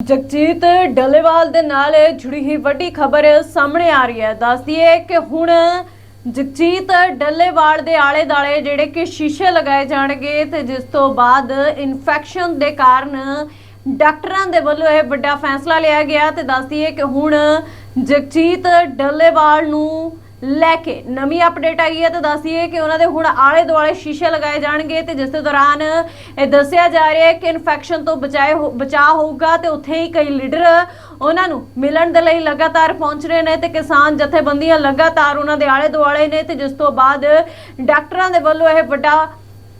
ਜਗਜੀਤ ਡੱਲੇਵਾਲ ਦੇ ਨਾਲ ਜੁੜੀ ਹੀ ਵੱਡੀ ਖਬਰ ਸਾਹਮਣੇ ਆ ਰਹੀ ਹੈ। ਦੱਸਦੀ ਹੈ ਕਿ ਹੁਣ ਜਗਜੀਤ ਡੱਲੇਵਾਲ ਦੇ ਆਲੇ ਦਾਲੇ ਜਿਹੜੇ ਕਿ ਸ਼ੀਸ਼ੇ ਲਗਾਏ ਜਾਣਗੇ ਤੇ ਜਿਸ ਤੋਂ ਬਾਅਦ ਇਨਫੈਕਸ਼ਨ ਦੇ ਕਾਰਨ ਡਾਕਟਰਾਂ ਦੇ ਵੱਲੋਂ ਇਹ ਵੱਡਾ ਫੈਸਲਾ ਲਿਆ ਗਿਆ ਤੇ ਦੱਸਦੀ ਹੈ ਕਿ ਹੁਣ ਜਗਜੀਤ ਡੱਲੇਵਾਲ ਨੂੰ ਲੈ ਕੇ ਨਵੀਂ ਅਪਡੇਟ ਆਈ ਹੈ ਤੇ ਦੱਸੀਏ ਕਿ ਉਹਨਾਂ ਦੇ ਹੁਣ ਆਲੇ ਦੁਆਲੇ ਸ਼ੀਸ਼ੇ ਲਗਾਏ ਜਾਣਗੇ ਤੇ ਜਿਸ ਦੇ ਦੌਰਾਨ ਇਹ ਦੱਸਿਆ ਜਾ ਰਿਹਾ ਹੈ ਕਿ ਇਨਫੈਕਸ਼ਨ ਤੋਂ ਬਚਾਏ ਹੋ- ਬਚਾਅ ਹੋਊਗਾ ਤੇ ਉੱਥੇ ਹੀ ਕਈ ਲੀਡਰ ਉਹਨਾਂ ਨੂੰ ਮਿਲਣ ਦੇ ਲਈ ਲਗਾਤਾਰ ਪਹੁੰਚ ਰਹੇ ਨੇ ਤੇ ਕਿਸਾਨ ਜਥੇਬੰਦੀਆਂ ਲਗਾਤਾਰ ਉਹਨਾਂ ਦੇ ਆਲੇ ਦੁਆਲੇ ਨੇ ਤੇ ਜਿਸ ਤੋਂ ਬਾਅਦ ਡਾਕਟਰਾਂ ਦੇ ਵੱਲੋਂ ਇਹ ਵੱਡਾ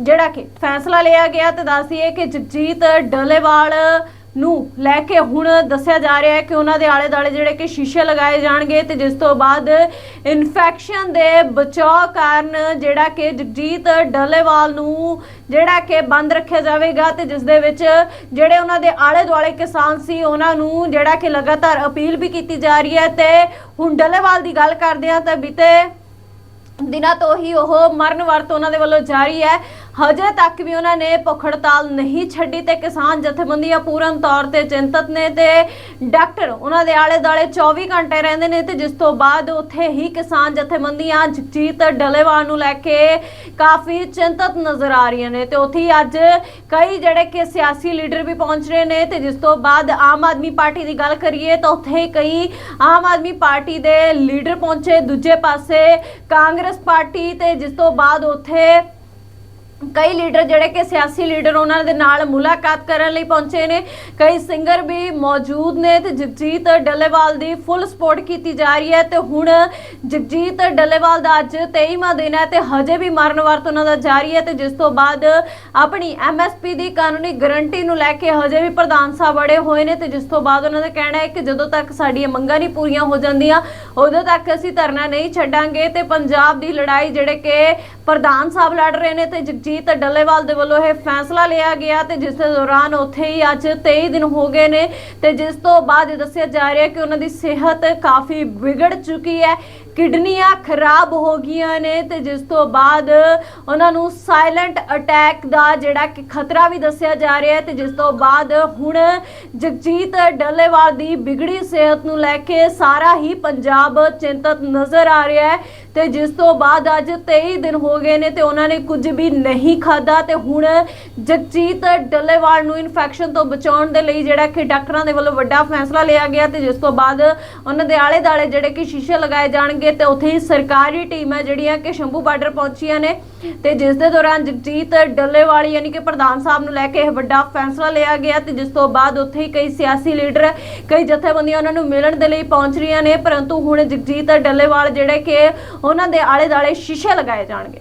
ਜਿਹੜਾ ਕਿ ਫੈਸਲਾ ਲਿਆ ਗਿਆ ਤੇ ਦੱਸੀਏ ਕਿ ਜਗਜੀਤ ਡੱਲੇਵਾਲ ਨੂੰ ਲੈ ਕੇ ਹੁਣ ਦੱਸਿਆ ਜਾ ਰਿਹਾ ਹੈ ਕਿ ਉਹਨਾਂ ਦੇ ਆਲੇ ਦਾਲੇ ਜਿਹੜੇ ਕਿ ਸ਼ੀਸ਼ੇ ਲਗਾਏ ਜਾਣਗੇ ਤੇ ਜਿਸ ਤੋਂ ਬਾਅਦ ਇਨਫੈਕਸ਼ਨ ਦੇ ਬਚਾਅ ਕਾਰਨ ਜਿਹੜਾ ਕਿ ਜਗਜੀਤ ਡੱਲੇਵਾਲ ਨੂੰ ਜਿਹੜਾ ਕਿ ਬੰਦ ਰੱਖਿਆ ਜਾਵੇਗਾ ਤੇ ਜਿਸ ਦੇ ਵਿੱਚ ਜਿਹੜੇ ਉਹਨਾਂ ਦੇ ਆਲੇ ਦੁਆਲੇ ਕਿਸਾਨ ਸੀ, ਉਹਨਾਂ ਨੂੰ ਜਿਹੜਾ ਕਿ ਲਗਾਤਾਰ ਅਪੀਲ ਵੀ ਕੀਤੀ ਜਾ ਰਹੀ ਹੈ ਤੇ ਹੁਣ ਡੱਲੇਵਾਲ ਦੀ ਗੱਲ ਕਰਦੇ ਹਾਂ ਤਾਂ ਬੀਤੇ ਦਿਨਾਂ ਤੋਂ ਹੀ ਉਹ ਮਰਨ ਵਰਤ ਉਹਨਾਂ ਦੇ ਵੱਲੋਂ ਜਾਰੀ ਹੈ। ਹਜੇ ਤੱਕ ਵੀ ਉਹਨਾਂ ਨੇ ਭੁੱਖ ਹੜਤਾਲ ਨਹੀਂ ਛੱਡੀ ਤੇ ਕਿਸਾਨ ਜਥੇਬੰਦੀਆਂ ਪੂਰਨ ਤੌਰ ਤੇ ਚਿੰਤਤ ਨੇ ਤੇ ਡਾਕਟਰ ਉਹਨਾਂ ਦੇ ਆਲੇ ਦਾਲੇ 24 ਘੰਟੇ ਰਹਿੰਦੇ ਨੇ ਤੇ ਜਿਸ ਤੋਂ ਬਾਅਦ ਉੱਥੇ ਹੀ ਕਿਸਾਨ ਜਥੇਬੰਦੀਆਂ ਜਗਜੀਤ ਡਲੇਵਾਲ ਨੂੰ ਲੈ ਕੇ ਕਾਫੀ ਚਿੰਤਤ ਨਜ਼ਰ ਆ ਰਹੀਆਂ ਨੇ ਤੇ ਉੱਥੇ ਹੀ ਅੱਜ ਕਈ ਜਿਹੜੇ ਕਿ ਸਿਆਸੀ ਲੀਡਰ ਵੀ ਪਹੁੰਚ ਰਹੇ ਨੇ ਤੇ ਜਿਸ ਤੋਂ ਬਾਅਦ ਆਮ ਆਦਮੀ ਪਾਰਟੀ ਦੀ ਗੱਲ ਕਰੀਏ ਤਾਂ ਉੱਥੇ ਕਈ ਆਮ ਆਦਮੀ ਪਾਰਟੀ ਦੇ ਲੀਡਰ ਪਹੁੰਚੇ। ਦੂਜੇ ਪਾਸੇ ਕਾਂਗਰਸ ਪਾਰਟੀ ਤੇ ਜਿਸ ਤੋਂ ਬਾਅਦ ਉੱਥੇ ਕਈ ਲੀਡਰ ਜਿਹੜੇ ਕਿ ਸਿਆਸੀ ਲੀਡਰ ਉਹਨਾਂ ਦੇ ਨਾਲ ਮੁਲਾਕਾਤ ਕਰਨ ਲਈ ਪਹੁੰਚੇ ਨੇ। ਕਈ ਸਿੰਗਰ ਵੀ ਮੌਜੂਦ ਨੇ ਤੇ ਜਗਜੀਤ ਡੱਲੇਵਾਲ ਦੀ ਫੁੱਲ ਸਪੋਰਟ ਕੀਤੀ ਜਾ ਰਹੀ ਹੈ ਤੇ ਹੁਣ ਜਗਜੀਤ ਡੱਲੇਵਾਲ ਦਾ ਅੱਜ 23ਵਾਂ ਦਿਨ ਹੈ ਤੇ ਹਜੇ ਵੀ ਮਰਨ ਵਰਤ ਉਹਨਾਂ ਦਾ ਜਾਰੀ ਹੈ ਤੇ ਜਿਸ ਤੋਂ ਬਾਅਦ ਆਪਣੀ ਐਮਐਸਪੀ ਦੀ ਕਾਨੂੰਨੀ ਗਾਰੰਟੀ ਨੂੰ ਲੈ ਕੇ ਹਜੇ ਵੀ ਪ੍ਰਧਾਨ ਸਾਹਿਬ ਅੜੇ ਹੋਏ ਨੇ ਤੇ ਜਿਸ ਤੋਂ ਬਾਅਦ ਉਹਨਾਂ ਦਾ ਕਹਿਣਾ ਹੈ ਕਿ ਜਦੋਂ ਤੱਕ ਸਾਡੀਆਂ ਮੰਗਾਂ ਨਹੀਂ ਪੂਰੀਆਂ ਹੋ ਜਾਂਦੀਆਂ, ਉਦੋਂ ਤੱਕ ਅਸੀਂ ਧਰਨਾ ਨਹੀਂ ਛੱਡਾਂਗੇ ਤੇ ਪੰਜਾਬ ਦੀ ਲੜਾਈ ਜਿਹੜੇ ਕਿ ਪ੍ਰਧਾਨ ਸਾਹਿਬ ਲੜ ਰਹੇ ਨੇ ਤੇ ਜਗਜੀਤ ਡੱਲੇਵਾਲ ਦੇ ਵੱਲੋਂ ਇਹ ਫੈਸਲਾ ਲਿਆ ਗਿਆ ਤੇ ਜਿਸ ਦੇ ਦੌਰਾਨ ਉੱਥੇ ਹੀ ਅੱਜ 23 ਦਿਨ ਹੋ ਗਏ ਨੇ ਤੇ ਜਿਸ ਤੋਂ ਬਾਅਦ ਦੱਸਿਆ ਜਾ ਰਿਹਾ ਕਿ ਉਹਨਾਂ ਦੀ ਸਿਹਤ ਕਾਫੀ ਵਿਗੜ ਚੁੱਕੀ ਹੈ। ਕਿਡਨੀਆਂ ਖਰਾਬ ਹੋ ਗਈਆਂ ਨੇ ਤੇ ਜਿਸ ਤੋਂ ਬਾਅਦ ਉਹਨਾਂ ਨੂੰ ਸਾਇਲੈਂਟ ਅਟੈਕ ਦਾ ਜਿਹੜਾ ਕਿ ਖਤਰਾ ਵੀ ਦੱਸਿਆ ਜਾ ਰਿਹਾ ਹੈ ਤੇ ਜਿਸ ਤੋਂ ਬਾਅਦ ਹੁਣ ਜਗਜੀਤ ਡੱਲੇਵਾਲ ਦੀ ਬਿਗੜੀ ਸਿਹਤ ਨੂੰ ਲੈ ਕੇ ਸਾਰਾ ਹੀ ਪੰਜਾਬ ਚਿੰਤਤ ਨਜ਼ਰ ਆ ਰਿਹਾ ਹੈ ਤੇ ਜਿਸ ਤੋਂ ਬਾਅਦ ਅੱਜ 23 ਦਿਨ ਹੋ ਗਏ ਨੇ ਤੇ ਉਹਨਾਂ ਨੇ ਕੁਝ ਵੀ ਨਹੀਂ ਖਾਦਾ ਤੇ ਹੁਣ ਜਗਜੀਤ ਡੱਲੇਵਾਲ ਨੂੰ ਇਨਫੈਕਸ਼ਨ ਤੋਂ ਬਚਾਉਣ ਦੇ ਲਈ ਜਿਹੜਾ ਕਿ ਡਾਕਟਰਾਂ ਦੇ ਵੱਲੋਂ ਵੱਡਾ ਫੈਸਲਾ ਲਿਆ ਗਿਆ ਤੇ ਜਿਸ ਤੋਂ ਬਾਅਦ ਉਹਨਾਂ ਦੇ ਆਲੇ ਦਾਲੇ ਜਿਹੜੇ ਕਿ ਸ਼ੀਸ਼ੇ ਲਗਾਏ ਜਾਣਗੇ ਤੇ ਉੱਥੇ ਹੀ ਸਰਕਾਰੀ ਟੀਮ ਹੈ ਜਿਹੜੀਆਂ ਕਿ ਸ਼ੰਭੂ ਬਾਰਡਰ ਪਹੁੰਚੀਆਂ ਨੇ ਤੇ ਜਿਸ ਦੇ ਦੌਰਾਨ ਜਗਜੀਤ ਡੱਲੇਵਾਲ ਯਾਨੀ ਕਿ ਪ੍ਰਧਾਨ ਸਾਹਿਬ ਨੂੰ ਲੈ ਕੇ ਇਹ ਵੱਡਾ ਫੈਸਲਾ ਲਿਆ ਗਿਆ ਤੇ ਜਿਸ ਤੋਂ ਬਾਅਦ ਉੱਥੇ ਹੀ ਕਈ ਸਿਆਸੀ ਲੀਡਰ, ਕਈ ਜਥੇਬੰਦੀਆਂ ਉਹਨਾਂ ਨੂੰ ਮਿਲਣ ਦੇ ਲਈ ਪਹੁੰਚ ਰਹੀਆਂ ਨੇ, ਪਰੰਤੂ ਹੁਣ ਜਗਜੀਤ ਡੱਲੇਵਾਲ ਜਿਹੜੇ ਕਿ ਉਹਨਾਂ ਦੇ ਆਲੇ ਦਾਲੇ ਸ਼ੀਸ਼ੇ ਲਗਾਏ ਜਾਣਗੇ।